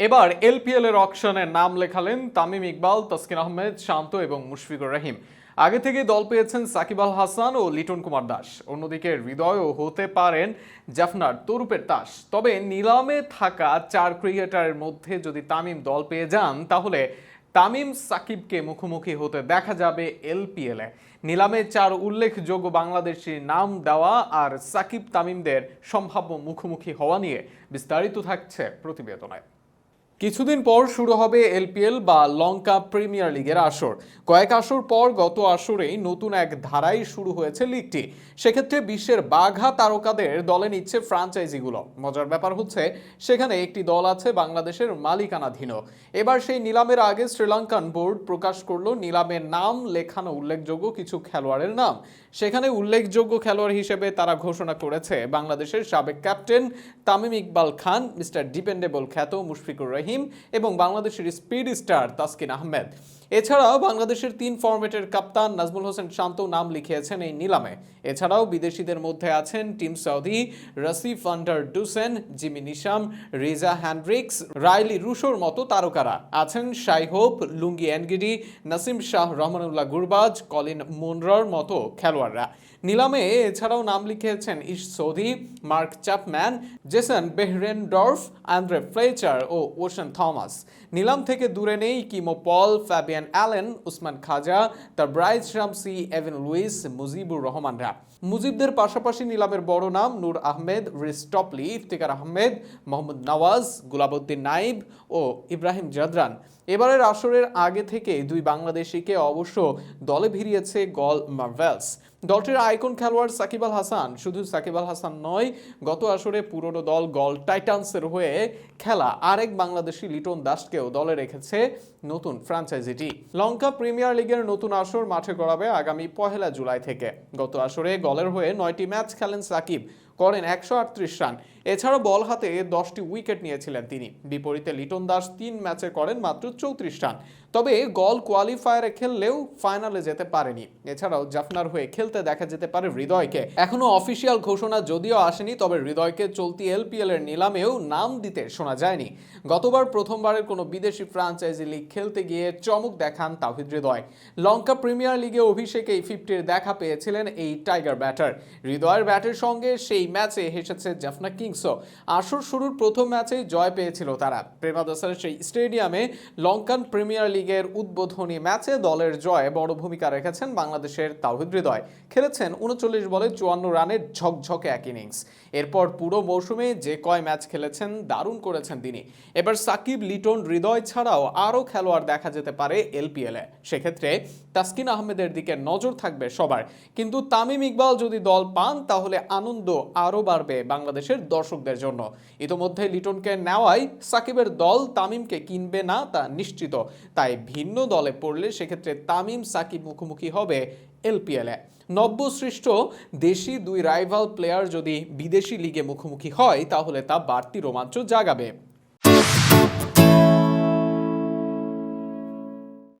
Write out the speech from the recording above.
এবার এলপিএল এর অকশনে নাম লেখালেন তামিম ইকবাল, তসকিন আহমেদ, শান্ত এবং মুশফিকুর রহিম। আগে থেকে দল পেয়েছেন সাকিব আল হাসান ও লিটন কুমার দাস। অন্যদিকে হৃদয়ও হতে পারেন জাফনার তরুপের তাস তবে নিলামে থাকা চার ক্রিকেটারের মধ্যে যদি তামিম দল পেয়ে যান, তাহলে তামিম সাকিবকে মুখোমুখি হতে দেখা যাবে এলপিএলে নিলামে চার উল্লেখযোগ্য বাংলাদেশি নাম দেওয়া আর সাকিব তামিমদের সম্ভাব্য মুখোমুখি হওয়া নিয়ে বিস্তারিত থাকছে প্রতিবেদনে। কিছুদিন পর শুরু হবে এলপিএল বা লঙ্কা প্রিমিয়ার লিগের আসর। কয়েক আসর পর গত আসরেই নতুন এক ধারাই শুরু হয়েছে লিগটি। সেক্ষেত্রে বিশ্বের বাঘা তারকাদের দলে নিচ্ছে ফ্রাঞ্চাইজিগুলো। মজার ব্যাপার হচ্ছে, সেখানে একটি দল আছে বাংলাদেশের মালিকানাধীন। এবার সেই নিলামের আগে শ্রীলঙ্কান বোর্ড প্রকাশ করল নিলামের নাম, লেখানো উল্লেখযোগ্য কিছু খেলোয়াড়ের নাম। সেখানে উল্লেখযোগ্য খেলোয়াড় হিসেবে তারা ঘোষণা করেছে বাংলাদেশের সাবেক captain Tamim Iqbal Khan, Mister Dependable খ্যাত মুশফিকুর রহিম এবং বাংলাদেশের স্পিড স্টার তাসকিন আহমেদ। এছাড়াও বাংলাদেশের তিন ফরম্যাটের কাপ্তান নাজমুল হোসেন শান্ত নাম লিখিয়েছেন এই নিলামে। এছাড়াও বিদেশিদের মধ্যে আছেন Tim Southee, Rassie van der Dussen, Jimmy Neesham, Reeza Hendricks, Rilee রুশোর মতো তারকারা আছেন Shai Hope Lungi Ngidi, Naseem Shah, Rahmanullah Gurbaz, Colin মুনরার মতো খেলোয়াড়রা। নিলামে এছাড়াও নাম লিখিয়েছেন Ish Sodhi, Mark Chapman Jason Behrendorff, Andre Fletcher ও ওশান থমাস। নিলাম থেকে দূরে নেই Keemo Paul, Fabian Allen, Usman Khawaja Tabraiz Shamsi Evin Lewis, Mujeebur রহমানরা। মুজিবদের পাশাপাশি নিলামের বড় নাম নূর আহমেদ রিস্টপলি ইফতিকার আহমেদ, মোহাম্মদ নওয়াজ, গুলাবউদ্দিন নাইব ও ইব্রাহিম জাদরান। এবারের আসরের আগে থেকে দুই বাংলাদেশিকে অবশ্য দলে ভিড়িয়েছে গল মার্ভেলস। দলটির আইকন খেলোয়াড় সাকিব আল হাসান। শুধু সাকিব আল হাসান নয়, গত আসরে পুরনো দল গল টাইটান্সের হয়ে খেলা আরেক বাংলাদেশি লিটন দাসকেও দলে রেখেছে নতুন ফ্রাঞ্চাইজিটি। লঙ্কা প্রিমিয়ার লিগের নতুন আসর মাঠে গড়াবে আগামী পহেলা জুলাই থেকে। গত আসরে গলের হয়ে নয়টি ম্যাচ খেলেন সাকিব। করেন একশো আটত্রিশ রান। এছাড়াও বল হাতে দশটি উইকেট নিয়েছিলেন তিনি। বিপরীতে লিটন দাস তিন ম্যাচে করেন মাত্র চৌত্রিশ রান। তবে গল কোয়ালিফায়ারে খেললেও ফাইনালে যেতে পারেনি। এছাড়াও জাফনার হয়ে খেলতে দেখা যেতে পারে হৃদয়কে। এখনও অফিসিয়াল ঘোষণা যদিও আসেনি, তবে হৃদয়কে চলতি এলপিএল এর নিলামেও নাম দিতে শোনা যায়নি। গতবার প্রথমবারের কোনো বিদেশি ফ্রাঞ্চাইজি লিগ খেলতে গিয়ে চমক দেখান তাহিদ হৃদয়। লঙ্কা প্রিমিয়ার লিগে অভিষেকে এই ফিফটির দেখা পেয়েছিলেন এই টাইগার ব্যাটার। হৃদয়ের ব্যাটের সঙ্গে সেই ম্যাচে হেসেছে জাফনা কিংসও। আসর শুরুর প্রথম ম্যাচেই জয় পেয়েছিল তারা। প্রেমাদাসের সেই স্টেডিয়ামে লঙ্কান প্রিমিয়ার লিগের উদ্বোধনী ম্যাচে দলের জয়ে বড় ভূমিকা রেখেছেন বাংলাদেশের তাওহিদ হৃদয়। খেলেছেন উনচল্লিশ বলে চুয়ান্ন রানের ঝকঝকে এক ইনিংস। এরপর পুরো মৌসুমে যে কয় ম্যাচ খেলেছেন দারুণ করেছেন তিনি। এবার সাকিব লিটন হৃদয় ছাড়াও আরও খেলোয়াড় দেখা যেতে পারে এলপিএলে সেক্ষেত্রে তাসকিন আহমেদের দিকে নজর থাকবে সবার। কিন্তু তামিম ইকবাল যদি দল পান, তাহলে আনন্দ আরও বাড়বে বাংলাদেশের দর্শকদের জন্য। ইতোমধ্যে লিটনকে নেওয়ায় সাকিবের দল তামিমকে কিনবে না তা নিশ্চিত। তাই ভিন্ন দলে পড়লে সেক্ষেত্রে তামিম সাকিব মুখোমুখি হবে এলপিএলে নব্যসৃষ্ট দেশি দুই রাইভাল প্লেয়ার যদি বিদেশি লিগে মুখোমুখি হয়, তাহলে তা বাড়তি রোমাঞ্চ জাগাবে।